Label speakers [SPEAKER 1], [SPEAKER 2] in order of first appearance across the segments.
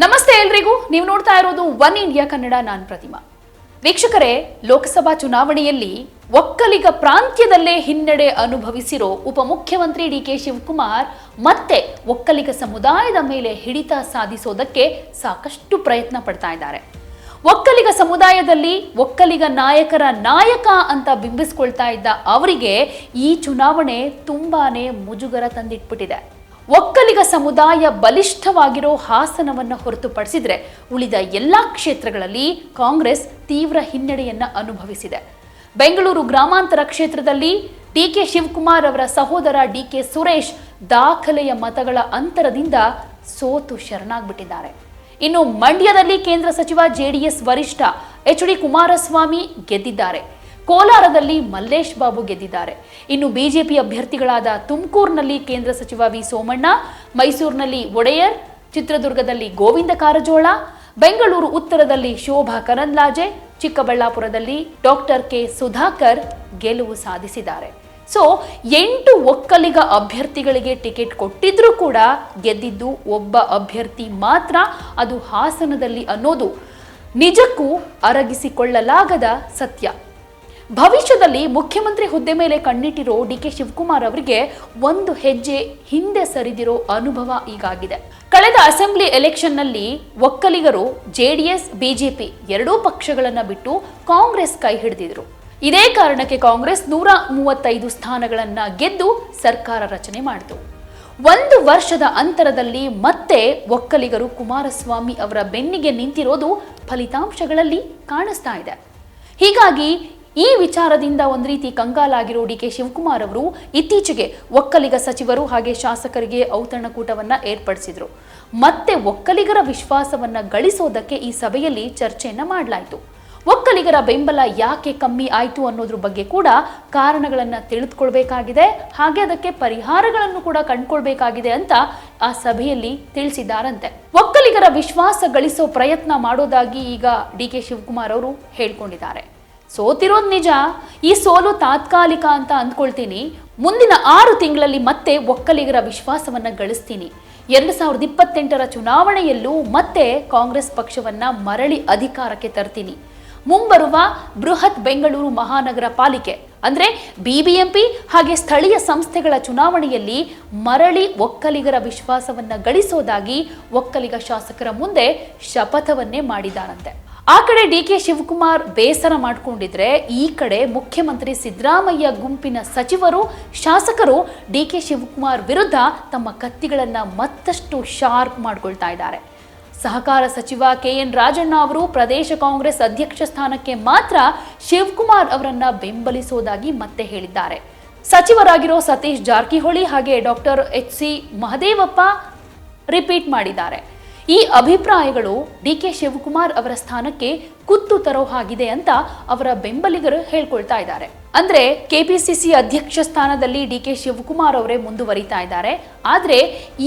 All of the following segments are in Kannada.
[SPEAKER 1] ನಮಸ್ತೆ ಎಲ್ರಿಗೂ. ನೀವು ನೋಡ್ತಾ ಇರೋದು ಒನ್ ಇಂಡಿಯಾ ಕನ್ನಡ, ನಾನ್ ಪ್ರತಿಮಾ. ವೀಕ್ಷಕರೇ, ಲೋಕಸಭಾ ಚುನಾವಣೆಯಲ್ಲಿ ಒಕ್ಕಲಿಗ ಪ್ರಾಂತ್ಯದಲ್ಲೇ ಹಿನ್ನಡೆ ಅನುಭವಿಸಿರೋ ಉಪಮುಖ್ಯಮಂತ್ರಿ ಡಿ ಕೆ ಶಿವಕುಮಾರ್ ಮತ್ತೆ ಒಕ್ಕಲಿಗ ಸಮುದಾಯದ ಮೇಲೆ ಹಿಡಿತ ಸಾಧಿಸೋದಕ್ಕೆ ಸಾಕಷ್ಟು ಪ್ರಯತ್ನ ಪಡ್ತಾ ಇದ್ದಾರೆ. ಒಕ್ಕಲಿಗ ಸಮುದಾಯದಲ್ಲಿ ಒಕ್ಕಲಿಗ ನಾಯಕರ ನಾಯಕ ಅಂತ ಬಿಂಬಿಸ್ಕೊಳ್ತಾ ಇದ್ದ ಅವರಿಗೆ ಈ ಚುನಾವಣೆ ತುಂಬಾನೇ ಮುಜುಗರ ತಂದಿಟ್ಬಿಟ್ಟಿದೆ. ಒಕ್ಕಲಿಗ ಸಮುದಾಯ ಬಲಿಷ್ಠವಾಗಿರೋ ಹಾಸನವನ್ನು ಹೊರತುಪಡಿಸಿದರೆ ಉಳಿದ ಎಲ್ಲಾ ಕ್ಷೇತ್ರಗಳಲ್ಲಿ ಕಾಂಗ್ರೆಸ್ ತೀವ್ರ ಹಿನ್ನಡೆಯನ್ನ ಅನುಭವಿಸಿದೆ. ಬೆಂಗಳೂರು ಗ್ರಾಮಾಂತರ ಕ್ಷೇತ್ರದಲ್ಲಿ ಡಿ ಕೆ ಶಿವಕುಮಾರ್ ಅವರ ಸಹೋದರ ಡಿ ಕೆ ಸುರೇಶ್ ದಾಖಲೆಯ ಮತಗಳ ಅಂತರದಿಂದ ಸೋತು ಶರಣಾಗ್ಬಿಟ್ಟಿದ್ದಾರೆ. ಇನ್ನು ಮಂಡ್ಯದಲ್ಲಿ ಕೇಂದ್ರ ಸಚಿವ ಜೆಡಿಎಸ್ ವರಿಷ್ಠ ಎಚ್ ಡಿ ಕುಮಾರಸ್ವಾಮಿ ಗೆದ್ದಿದ್ದಾರೆ. ಕೋಲಾರದಲ್ಲಿ ಮಲ್ಲೇಶ್ ಬಾಬು ಗೆದ್ದಿದ್ದಾರೆ. ಇನ್ನು ಬಿಜೆಪಿ ಅಭ್ಯರ್ಥಿಗಳಾದ ತುಮಕೂರಿನಲ್ಲಿ ಕೇಂದ್ರ ಸಚಿವ ವಿ ಸೋಮಣ್ಣ, ಮೈಸೂರಿನಲ್ಲಿ ಒಡೆಯರ್, ಚಿತ್ರದುರ್ಗದಲ್ಲಿ ಗೋವಿಂದ ಕಾರಜೋಳ, ಬೆಂಗಳೂರು ಉತ್ತರದಲ್ಲಿ ಶೋಭಾ ಕರಂದ್ಲಾಜೆ, ಚಿಕ್ಕಬಳ್ಳಾಪುರದಲ್ಲಿ ಡಾಕ್ಟರ್ ಕೆ ಸುಧಾಕರ್ ಗೆಲುವು ಸಾಧಿಸಿದ್ದಾರೆ. ಸೊ, ಎಂಟು ಒಕ್ಕಲಿಗ ಅಭ್ಯರ್ಥಿಗಳಿಗೆ ಟಿಕೆಟ್ ಕೊಟ್ಟಿದ್ರೂ ಕೂಡ ಗೆದ್ದಿದ್ದು ಒಬ್ಬ ಅಭ್ಯರ್ಥಿ ಮಾತ್ರ ಅದು ಹಾಸನದಲ್ಲಿ ಅನ್ನೋದು ನಿಜಕ್ಕೂ ಅರಗಿಸಿಕೊಳ್ಳಲಾಗದ ಸತ್ಯ. ಭವಿಷ್ಯದಲ್ಲಿ ಮುಖ್ಯಮಂತ್ರಿ ಹುದ್ದೆ ಮೇಲೆ ಕಣ್ಣಿಟ್ಟಿರೋ ಡಿ ಕೆ ಶಿವಕುಮಾರ್ ಅವರಿಗೆ ಒಂದು ಹೆಜ್ಜೆ ಹಿಂದೆ ಸರಿದಿರೋ ಅನುಭವ ಈಗಾಗಿದೆ. ಕಳೆದ ಅಸೆಂಬ್ಲಿ ಎಲೆಕ್ಷನ್ನಲ್ಲಿ ಒಕ್ಕಲಿಗರು ಜೆಡಿಎಸ್ ಬಿಜೆಪಿ ಎರಡೂ ಪಕ್ಷಗಳನ್ನ ಬಿಟ್ಟು ಕಾಂಗ್ರೆಸ್ ಕೈ ಹಿಡಿದಿದ್ರು. ಇದೇ ಕಾರಣಕ್ಕೆ ಕಾಂಗ್ರೆಸ್ ನೂರ ಮೂವತ್ತೈದು ಸ್ಥಾನಗಳನ್ನ ಗೆದ್ದು ಸರ್ಕಾರ ರಚನೆ ಮಾಡಿತು. ಒಂದು ವರ್ಷದ ಅಂತರದಲ್ಲಿ ಮತ್ತೆ ಒಕ್ಕಲಿಗರು ಕುಮಾರಸ್ವಾಮಿ ಅವರ ಬೆನ್ನಿಗೆ ನಿಂತಿರೋದು ಫಲಿತಾಂಶಗಳಲ್ಲಿ ಕಾಣಿಸ್ತಾ ಇದೆ. ಹೀಗಾಗಿ ಈ ವಿಚಾರದಿಂದ ಒಂದು ರೀತಿ ಕಂಗಾಲಾಗಿರೋ ಡಿ ಕೆ ಶಿವಕುಮಾರ್ ಅವರು ಇತ್ತೀಚೆಗೆ ಒಕ್ಕಲಿಗ ಸಚಿವರು ಹಾಗೆ ಶಾಸಕರಿಗೆ ಔತಣಕೂಟವನ್ನ ಏರ್ಪಡಿಸಿದ್ರು. ಮತ್ತೆ ಒಕ್ಕಲಿಗರ ವಿಶ್ವಾಸವನ್ನ ಗಳಿಸೋದಕ್ಕೆ ಈ ಸಭೆಯಲ್ಲಿ ಚರ್ಚೆಯನ್ನು ಮಾಡಲಾಯಿತು. ಒಕ್ಕಲಿಗರ ಬೆಂಬಲ ಯಾಕೆ ಕಮ್ಮಿ ಆಯಿತು ಅನ್ನೋದ್ರ ಬಗ್ಗೆ ಕೂಡ ಕಾರಣಗಳನ್ನು ತಿಳಿದುಕೊಳ್ಬೇಕಾಗಿದೆ. ಹಾಗೆ ಅದಕ್ಕೆ ಪರಿಹಾರಗಳನ್ನು ಕೂಡ ಕಂಡುಕೊಳ್ಬೇಕಾಗಿದೆ ಅಂತ ಆ ಸಭೆಯಲ್ಲಿ ತಿಳಿಸಿದ್ದಾರಂತೆ. ಒಕ್ಕಲಿಗರ ವಿಶ್ವಾಸ ಗಳಿಸೋ ಪ್ರಯತ್ನ ಮಾಡೋದಾಗಿ ಈಗ ಡಿ ಕೆ ಶಿವಕುಮಾರ್ ಅವರು ಹೇಳ್ಕೊಂಡಿದ್ದಾರೆ. ಸೋತಿರೋದು ನಿಜ? ಈ ಸೋಲು ತಾತ್ಕಾಲಿಕ ಅಂತ ಅಂದ್ಕೊಳ್ತೀನಿ. ಮುಂದಿನ ಆರು ತಿಂಗಳಲ್ಲಿ ಮತ್ತೆ ಒಕ್ಕಲಿಗರ ವಿಶ್ವಾಸವನ್ನ ಗಳಿಸ್ತೀನಿ. ಎರಡು ಸಾವಿರದ ಇಪ್ಪತ್ತೆಂಟರ ಚುನಾವಣೆಯಲ್ಲೂ ಮತ್ತೆ ಕಾಂಗ್ರೆಸ್ ಪಕ್ಷವನ್ನ ಮರಳಿ ಅಧಿಕಾರಕ್ಕೆ ತರ್ತೀನಿ. ಮುಂಬರುವ ಬೃಹತ್ ಬೆಂಗಳೂರು ಮಹಾನಗರ ಪಾಲಿಕೆ, ಅಂದ್ರೆ ಬಿಬಿಎಂಪಿ ಹಾಗೆ ಸ್ಥಳೀಯ ಸಂಸ್ಥೆಗಳ ಚುನಾವಣೆಯಲ್ಲಿ ಮರಳಿ ಒಕ್ಕಲಿಗರ ವಿಶ್ವಾಸವನ್ನ ಗಳಿಸೋದಾಗಿ ಒಕ್ಕಲಿಗ ಶಾಸಕರ ಮುಂದೆ ಶಪಥವನ್ನೇ ಮಾಡಿದ್ದಾರಂತೆ ಆ ಕಡೆ ಡಿ ಕೆ ಶಿವಕುಮಾರ್ ಬೇಸರ ಮಾಡಿಕೊಂಡಿದ್ರೆ, ಈ ಕಡೆ ಮುಖ್ಯಮಂತ್ರಿ ಸಿದ್ದರಾಮಯ್ಯ ಗುಂಪಿನ ಸಚಿವರು, ಶಾಸಕರು ಡಿ ಕೆ ಶಿವಕುಮಾರ್ ವಿರುದ್ಧ ತಮ್ಮ ಕತ್ತಿಗಳನ್ನು ಮತ್ತಷ್ಟು ಶಾರ್ಪ್ ಮಾಡ್ಕೊಳ್ತಾ ಇದ್ದಾರೆ. ಸಹಕಾರ ಸಚಿವ ಕೆ ಎನ್ ರಾಜಣ್ಣ ಅವರು ಪ್ರದೇಶ ಕಾಂಗ್ರೆಸ್ ಅಧ್ಯಕ್ಷ ಸ್ಥಾನಕ್ಕೆ ಮಾತ್ರ ಶಿವಕುಮಾರ್ ಅವರನ್ನ ಬೆಂಬಲಿಸೋದಾಗಿ ಮತ್ತೆ ಹೇಳಿದ್ದಾರೆ. ಸಚಿವರಾಗಿರೋ ಸತೀಶ್ ಜಾರಕಿಹೊಳಿ ಹಾಗೆ doctor H C Mahadevappa repeat ಮಾಡಿದ್ದಾರೆ. ಈ ಅಭಿಪ್ರಾಯಗಳು ಡಿ ಕೆ ಶಿವಕುಮಾರ್ ಅವರ ಸ್ಥಾನಕ್ಕೆ ಕುತ್ತು ತರೋ ಹಾಗಿದೆ ಅಂತ ಅವರ ಬೆಂಬಲಿಗರು ಹೇಳ್ಕೊಳ್ತಾ ಇದ್ದಾರೆ. ಅಂದ್ರೆ ಕೆಪಿಸಿಸಿ ಅಧ್ಯಕ್ಷ ಸ್ಥಾನದಲ್ಲಿ ಡಿ ಕೆ ಶಿವಕುಮಾರ್ ಅವರೇ ಮುಂದುವರಿತಾ ಇದ್ದಾರೆ. ಆದ್ರೆ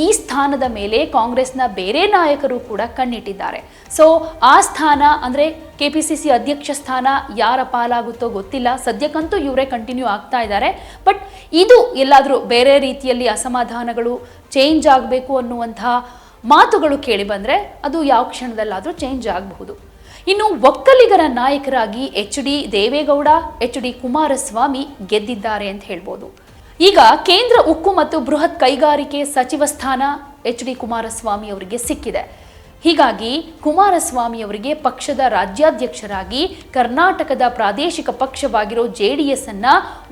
[SPEAKER 1] ಈ ಸ್ಥಾನದ ಮೇಲೆ ಕಾಂಗ್ರೆಸ್ನ ಬೇರೆ ನಾಯಕರು ಕೂಡ ಕಣ್ಣಿಟ್ಟಿದ್ದಾರೆ. ಸೊ ಆ ಸ್ಥಾನ ಅಂದ್ರೆ ಕೆಪಿಸಿಸಿ ಅಧ್ಯಕ್ಷ ಸ್ಥಾನ ಯಾರ ಪಾಲಾಗುತ್ತೋ ಗೊತ್ತಿಲ್ಲ. ಸದ್ಯಕ್ಕಂತೂ ಇವರೇ ಕಂಟಿನ್ಯೂ ಆಗ್ತಾ ಇದ್ದಾರೆ. ಬಟ್ ಇದು ಎಲ್ಲಾದರೂ ಬೇರೆ ರೀತಿಯಲ್ಲಿ ಅಸಮಾಧಾನಗಳು ಚೇಂಜ್ ಆಗಬೇಕು ಅನ್ನುವಂತಹ ಮಾತುಗಳು ಕೇಳಿ ಬಂದರೆ ಅದು ಯಾವ ಕ್ಷಣದಲ್ಲಾದರೂ ಚೇಂಜ್ ಆಗಬಹುದು. ಇನ್ನು ಒಕ್ಕಲಿಗರ ನಾಯಕರಾಗಿ H D Deve Gowda H D Kumaraswamy ಗೆದ್ದಿದ್ದಾರೆ ಅಂತ ಹೇಳ್ಬೋದು. ಈಗ ಕೇಂದ್ರ ಉಕ್ಕು ಮತ್ತು ಬೃಹತ್ ಕೈಗಾರಿಕೆ ಸಚಿವ ಸ್ಥಾನ ಎಚ್ ಡಿ ಕುಮಾರಸ್ವಾಮಿ ಅವರಿಗೆ ಸಿಕ್ಕಿದೆ. ಹೀಗಾಗಿ ಕುಮಾರಸ್ವಾಮಿ ಅವರಿಗೆ ಪಕ್ಷದ ರಾಜ್ಯಾಧ್ಯಕ್ಷರಾಗಿ ಕರ್ನಾಟಕದ ಪ್ರಾದೇಶಿಕ ಪಕ್ಷವಾಗಿರೋ ಜೆ ಡಿ ಎಸ್ ಅನ್ನ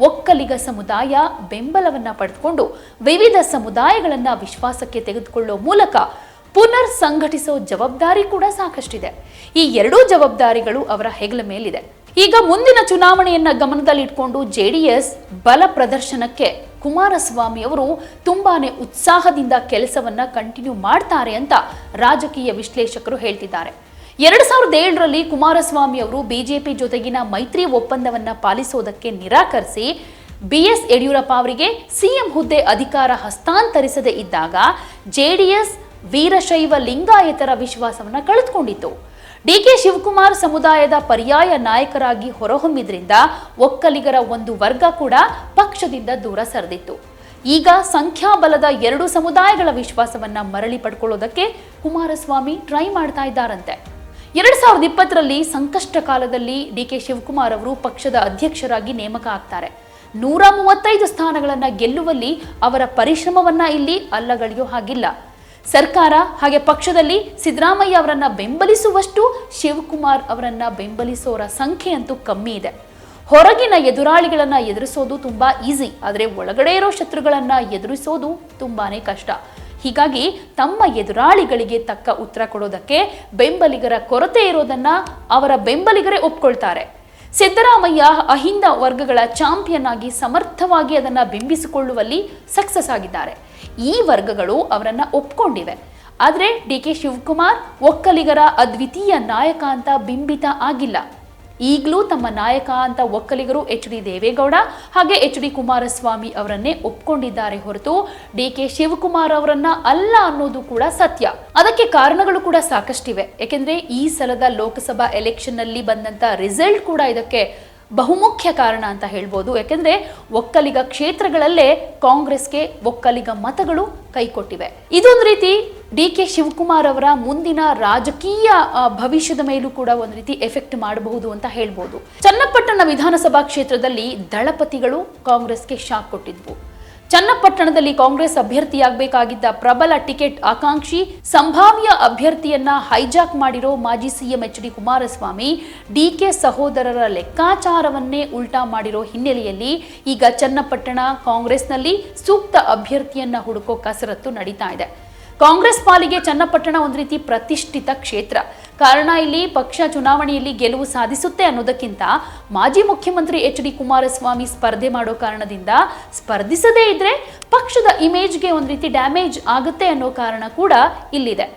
[SPEAKER 1] ಒಕ್ಕಲಿಗ ಸಮುದಾಯ ಬೆಂಬಲವನ್ನ ಪಡೆದುಕೊಂಡು ವಿವಿಧ ಸಮುದಾಯಗಳನ್ನ ವಿಶ್ವಾಸಕ್ಕೆ ತೆಗೆದುಕೊಳ್ಳೋ ಮೂಲಕ ಪುನರ್ ಸಂಘಟಿಸೋ ಜವಾಬ್ದಾರಿ ಕೂಡ ಸಾಕಷ್ಟಿದೆ. ಈ ಎರಡೂ ಜವಾಬ್ದಾರಿಗಳು ಅವರ ಹೆಗಲ ಮೇಲಿದೆ. ಈಗ ಮುಂದಿನ ಚುನಾವಣೆಯನ್ನ ಗಮನದಲ್ಲಿಟ್ಕೊಂಡು ಜೆಡಿಎಸ್ ಬಲ ಪ್ರದರ್ಶನಕ್ಕೆ ಕುಮಾರಸ್ವಾಮಿ ಅವರು ತುಂಬಾನೇ ಉತ್ಸಾಹದಿಂದ ಕೆಲಸವನ್ನ ಕಂಟಿನ್ಯೂ ಮಾಡ್ತಾರೆ ಅಂತ ರಾಜಕೀಯ ವಿಶ್ಲೇಷಕರು ಹೇಳ್ತಿದ್ದಾರೆ. ಎರಡ್ ಸಾವಿರದ ಏಳರಲ್ಲಿ ಕುಮಾರಸ್ವಾಮಿ ಅವರು ಬಿಜೆಪಿ ಜೊತೆಗಿನ ಮೈತ್ರಿ ಒಪ್ಪಂದವನ್ನ ಪಾಲಿಸೋದಕ್ಕೆ ನಿರಾಕರಿಸಿ ಬಿ ಎಸ್ ಯಡಿಯೂರಪ್ಪ ಅವರಿಗೆ ಸಿಎಂ ಹುದ್ದೆ ಅಧಿಕಾರ ಹಸ್ತಾಂತರಿಸದೇ ಇದ್ದಾಗ ಜೆಡಿಎಸ್ ವೀರಶೈವ ಲಿಂಗಾಯತರ ವಿಶ್ವಾಸವನ್ನ ಕಳೆದುಕೊಂಡಿತ್ತು. ಡಿ ಕೆ ಶಿವಕುಮಾರ್ ಸಮುದಾಯದ ಪರ್ಯಾಯ ನಾಯಕರಾಗಿ ಹೊರಹೊಮ್ಮಿದ್ರಿಂದ ಒಕ್ಕಲಿಗರ ಒಂದು ವರ್ಗ ಕೂಡ ಪಕ್ಷದಿಂದ ದೂರ ಸರಿದಿತ್ತು. ಈಗ ಸಂಖ್ಯಾಬಲದ ಎರಡು ಸಮುದಾಯಗಳ ವಿಶ್ವಾಸವನ್ನ ಮರಳಿ ಪಡ್ಕೊಳ್ಳೋದಕ್ಕೆ ಕುಮಾರಸ್ವಾಮಿ ಟ್ರೈ ಮಾಡ್ತಾ ಇದ್ದಾರಂತೆ. ಎರಡ್ ಸಾವಿರದ ಇಪ್ಪತ್ತರಲ್ಲಿ ಸಂಕಷ್ಟ ಕಾಲದಲ್ಲಿ ಡಿ ಕೆ ಶಿವಕುಮಾರ್ ಅವರು ಪಕ್ಷದ ಅಧ್ಯಕ್ಷರಾಗಿ ನೇಮಕ ಆಗ್ತಾರೆ. ನೂರ ಮೂವತ್ತೈದು ಸ್ಥಾನಗಳನ್ನ ಗೆಲ್ಲುವಲ್ಲಿ ಅವರ ಪರಿಶ್ರಮವನ್ನ ಇಲ್ಲಿ ಅಲ್ಲಗಳೆಯೋ ಹಾಗಿಲ್ಲ. ಸರ್ಕಾರ ಹಾಗೆ ಪಕ್ಷದಲ್ಲಿ ಸಿದ್ದರಾಮಯ್ಯ ಅವರನ್ನ ಬೆಂಬಲಿಸುವಷ್ಟು ಶಿವಕುಮಾರ್ ಅವರನ್ನ ಬೆಂಬಲಿಸೋರ ಸಂಖ್ಯೆ ಅಂತೂ ಕಮ್ಮಿ ಇದೆ. ಹೊರಗಿನ ಎದುರಾಳಿಗಳನ್ನ ಎದುರಿಸೋದು ತುಂಬಾ ಈಸಿ, ಆದರೆ ಒಳಗಡೆ ಇರೋ ಶತ್ರುಗಳನ್ನ ಎದುರಿಸೋದು ತುಂಬಾನೇ ಕಷ್ಟ. ಹೀಗಾಗಿ ತಮ್ಮ ಎದುರಾಳಿಗಳಿಗೆ ತಕ್ಕ ಉತ್ತರ ಕೊಡೋದಕ್ಕೆ ಬೆಂಬಲಿಗರ ಕೊರತೆ ಇರೋದನ್ನ ಅವರ ಬೆಂಬಲಿಗರೇ ಒಪ್ಕೊಳ್ತಾರೆ. ಸಿದ್ದರಾಮಯ್ಯ ಅಹಿಂದ ವರ್ಗಗಳ ಚಾಂಪಿಯನ್ ಆಗಿ ಸಮರ್ಥವಾಗಿ ಅದನ್ನ ಬಿಂಬಿಸಿಕೊಳ್ಳುವಲ್ಲಿ ಸಕ್ಸಸ್ ಆಗಿದ್ದಾರೆ. ಈ ವರ್ಗಗಳು ಅವರನ್ನ ಒಪ್ಕೊಂಡಿವೆ. ಆದರೆ ಡಿ ಕೆ ಶಿವಕುಮಾರ್ ಒಕ್ಕಲಿಗರ ಅದ್ವಿತೀಯ ನಾಯಕ ಅಂತ ಬಿಂಬಿತ ಆಗಿಲ್ಲ. ಈಗಲೂ ತಮ್ಮ ನಾಯಕ ಅಂತ ಒಕ್ಕಲಿಗರು ಎಚ್ ಡಿ ದೇವೇಗೌಡ ಹಾಗೆ ಎಚ್ ಡಿ ಕುಮಾರಸ್ವಾಮಿ ಅವರನ್ನೇ ಒಪ್ಕೊಂಡಿದ್ದಾರೆ ಹೊರತು ಡಿ ಕೆ ಶಿವಕುಮಾರ್ ಅವರನ್ನ ಅಲ್ಲ ಅನ್ನೋದು ಕೂಡ ಸತ್ಯ. ಅದಕ್ಕೆ ಕಾರಣಗಳು ಕೂಡ ಸಾಕಷ್ಟಿವೆ. ಯಾಕೆಂದ್ರೆ ಈ ಸಲದ ಲೋಕಸಭಾ ಎಲೆಕ್ಷನ್ನಲ್ಲಿ ಬಂದಂತ ರಿಸಲ್ಟ್ ಕೂಡ ಇದಕ್ಕೆ ಬಹುಮುಖ್ಯ ಕಾರಣ ಅಂತ ಹೇಳ್ಬೋದು. ಯಾಕೆಂದರೆ ಒಕ್ಕಲಿಗ ಕ್ಷೇತ್ರಗಳಲ್ಲೇ ಕಾಂಗ್ರೆಸ್ಗೆ ಒಕ್ಕಲಿಗ ಮತಗಳು ಕೈಕೊಟ್ಟಿವೆ. ಇದೊಂದು ರೀತಿ ಡಿ ಕೆ ಶಿವಕುಮಾರ್ ಅವರ ಮುಂದಿನ ರಾಜಕೀಯ ಭವಿಷ್ಯದ ಮೇಲೂ ಕೂಡ ಒಂದು ರೀತಿ ಎಫೆಕ್ಟ್ ಮಾಡಬಹುದು ಅಂತ ಹೇಳ್ಬೋದು. ಚನ್ನಪಟ್ಟಣ ವಿಧಾನಸಭಾ ಕ್ಷೇತ್ರದಲ್ಲಿ ದಳಪತಿಗಳು ಕಾಂಗ್ರೆಸ್ಗೆ ಶಾಕ್ ಕೊಟ್ಟಿದ್ವು. ಚನ್ನಪಟ್ಟಣದಲ್ಲಿ ಕಾಂಗ್ರೆಸ್ ಅಭ್ಯರ್ಥಿಯಾಗಬೇಕಾಗಿದ್ದ ಪ್ರಬಲ ಟಿಕೆಟ್ ಆಕಾಂಕ್ಷಿ ಸಂಭಾವ್ಯ ಅಭ್ಯರ್ಥಿಯನ್ನ ಹೈಜಾಕ್ ಮಾಡಿರೋ ಮಾಜಿ CM H D Kumaraswamy, D K ಸಹೋದರರ ಲೆಕ್ಕಾಚಾರವನ್ನೇ ಉಲ್ಟಾ ಮಾಡಿರೋ ಹಿನ್ನೆಲೆಯಲ್ಲಿ ಈಗ ಚನ್ನಪಟ್ಟಣ ಕಾಂಗ್ರೆಸ್ನಲ್ಲಿ ಸೂಕ್ತ ಅಭ್ಯರ್ಥಿಯನ್ನ ಹುಡುಕೋ ಕಸರತ್ತು ನಡೀತಾ ಇದೆ. ಕಾಂಗ್ರೆಸ್ ಪಾಲಿಗೆ ಚನ್ನಪಟ್ಟಣ ಒಂದು ರೀತಿ ಪ್ರತಿಷ್ಠಿತ ಕ್ಷೇತ್ರ. ಕಾರಣ ಇಲ್ಲಿ ಪಕ್ಷ ಚುನಾವಣೆಯಲ್ಲಿ ಗೆಲುವು ಸಾಧಿಸುತ್ತೆ ಅನ್ನೋದಕ್ಕಿಂತ ಮಾಜಿ ಮುಖ್ಯಮಂತ್ರಿ ಎಚ್ ಡಿ ಕುಮಾರಸ್ವಾಮಿ ಸ್ಪರ್ಧೆ ಮಾಡೋ ಕಾರಣದಿಂದ ಸ್ಪರ್ಧಿಸದೇ ಇದ್ರೆ ಪಕ್ಷದ ಇಮೇಜ್ಗೆ ಒಂದು ರೀತಿ ಡ್ಯಾಮೇಜ್ ಆಗುತ್ತೆ ಅನ್ನೋ ಕಾರಣ ಕೂಡ ಇಲ್ಲಿದೆ.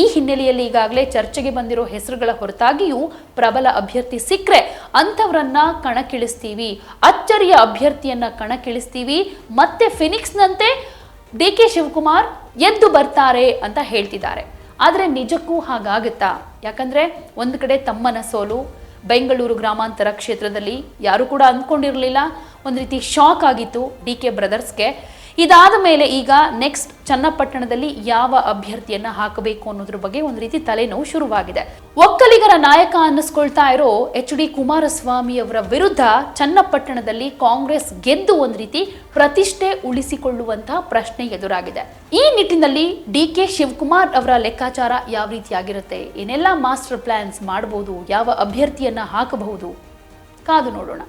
[SPEAKER 1] ಈ ಹಿನ್ನೆಲೆಯಲ್ಲಿ ಈಗಾಗಲೇ ಚರ್ಚೆಗೆ ಬಂದಿರೋ ಹೆಸರುಗಳ ಹೊರತಾಗಿಯೂ ಪ್ರಬಲ ಅಭ್ಯರ್ಥಿ ಸಿಕ್ಕರೆ ಅಂಥವರನ್ನ ಕಣಕ್ಕಿಳಿಸ್ತೀವಿ, ಅಚ್ಚರಿಯ ಅಭ್ಯರ್ಥಿಯನ್ನ ಕಣಕ್ಕಿಳಿಸ್ತೀವಿ, ಮತ್ತೆ ಫಿನಿಕ್ಸ್ನಂತೆ ಡಿ ಕೆ ಶಿವಕುಮಾರ್ ಎದ್ದು ಬರ್ತಾರೆ ಅಂತ ಹೇಳ್ತಿದ್ದಾರೆ. ಆದರೆ ನಿಜಕ್ಕೂ ಹಾಗಾಗುತ್ತಾ? ಯಾಕಂದರೆ ಒಂದು ಕಡೆ ತಮ್ಮನ ಸೋಲು, ಬೆಂಗಳೂರು ಗ್ರಾಮಾಂತರ ಕ್ಷೇತ್ರದಲ್ಲಿ ಯಾರು ಕೂಡ ಅಂದ್ಕೊಂಡಿರಲಿಲ್ಲ. ಒಂದು ರೀತಿ ಶಾಕ್ ಆಗಿತ್ತು ಡಿ ಕೆ ಬ್ರದರ್ಸ್ಗೆ. ಇದಾದ ಮೇಲೆ ಈಗ ನೆಕ್ಸ್ಟ್ ಚನ್ನಪಟ್ಟಣದಲ್ಲಿ ಯಾವ ಅಭ್ಯರ್ಥಿಯನ್ನ ಹಾಕಬೇಕು ಅನ್ನೋದ್ರ ಬಗ್ಗೆ ಒಂದು ರೀತಿ ತಲೆನೋವು ಶುರುವಾಗಿದೆ. ಒಕ್ಕಲಿಗರ ನಾಯಕ ಅನ್ನಿಸ್ಕೊಳ್ತಾ ಇರೋ ಎಚ್ ಡಿ ಕುಮಾರಸ್ವಾಮಿ ಅವರ ವಿರುದ್ಧ ಚನ್ನಪಟ್ಟಣದಲ್ಲಿ ಕಾಂಗ್ರೆಸ್ ಗೆದ್ದು ಒಂದು ರೀತಿ ಪ್ರತಿಷ್ಠೆ ಉಳಿಸಿಕೊಳ್ಳುವಂತಹ ಪ್ರಶ್ನೆ ಎದುರಾಗಿದೆ. ಈ ನಿಟ್ಟಿನಲ್ಲಿ ಡಿ ಕೆ ಶಿವಕುಮಾರ್ ಅವರ ಲೆಕ್ಕಾಚಾರ ಯಾವ ರೀತಿಯಾಗಿರುತ್ತೆ? ಏನೆಲ್ಲ ಮಾಸ್ಟರ್ ಪ್ಲಾನ್ಸ್ ಮಾಡಬಹುದು ಯಾವ ಅಭ್ಯರ್ಥಿಯನ್ನ ಹಾಕಬಹುದು? ಕಾದು ನೋಡೋಣ.